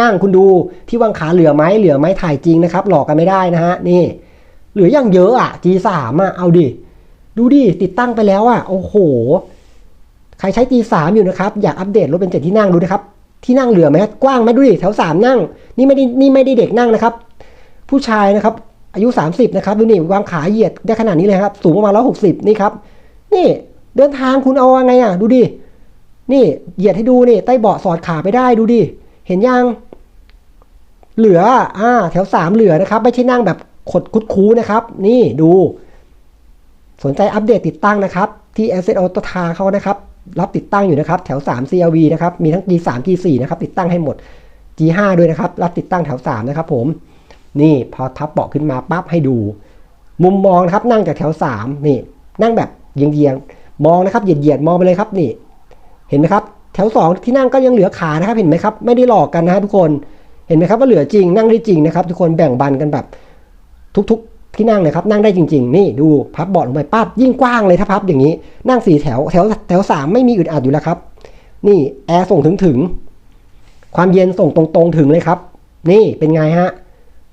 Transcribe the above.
นั่งคุณดูที่วางขาเหลือไหมเหลือไหมถ่ายจริงนะครับ หลอกกันไม่ได้นะฮะนี่ เหลืออย่างเยอะอะ G3 อะเอาดิ ดูดิ ติดตั้งไปแล้วอะ โอ้โห ใครใช้ G3 อยู่นะครับ อยากอัปเดตรถเป็นเจ็ดที่นั่งดูนะครับ ที่นั่งเหลือไหมกว้างไหมดูดิ แถวสามนั่ง นี่ไม่ได้นี่ไม่ได้เด็กนั่งนะครับ ผู้ชายนะครับ อายุ 30 นะครับ ดูนี่วางขาเหยียดได้ขนาดนี้เลยครับ สูงประมาณ160นี่ครับ นี่เดินทางคุณเอาไงอะ ดูดินี่เหยียดให้ดูนี่ใต้เบาะสอดขาไปได้ดูดิ เห็นยัง เหลืออ่าแถวสามเหลือนะครับ ไม่ใช่นั่งแบบขดคุดคูนะครับ นี่ดู สนใจอัปเดตติดตั้งนะครับ ที่ Asset Auto t a เขานะครับ รับติดตั้งอยู่นะครับ แถว 3 CLV นะครับ มีทั้ง G3 G4 นะครับ ติดตั้งให้หมด G5 ด้วยนะครับ รับติดตั้งแถว 3 นะครับผม นี่พอทับเบาะขึ้นมาปั๊บให้ดู มุมมองนะครับ นั่งจากแถว 3 นี่ นั่งแบบเยียงๆ มองนะครับ เหยียดๆ มองไปเลยครับ นี่ เห็นไหมครับ แถว 2 ที่นั่งก็ยังเหลือขานะครับเห็นไหมครับไม่ได้หลอกกันนะฮะทุกคนเห็นไหมครับว่าเหลือจริงนั่งได้จริงนะครับ ทุกคนแบ่งบันกันแบบ ทุกๆ ที่นั่งเลยครับ นั่งได้จริง ๆ นี่ดูพับเบาะลงไปปั๊บยิ่งกว้างเลยถ้าพับอย่างนี้ นั่งสี่แถวแถวแถวสามไม่มีอึดอัดอยู่แล้วครับ นี่แอร์ส่งถึงถึงความเย็นส่งตรงๆถึงเลยครับ นี่เป็นไงฮะ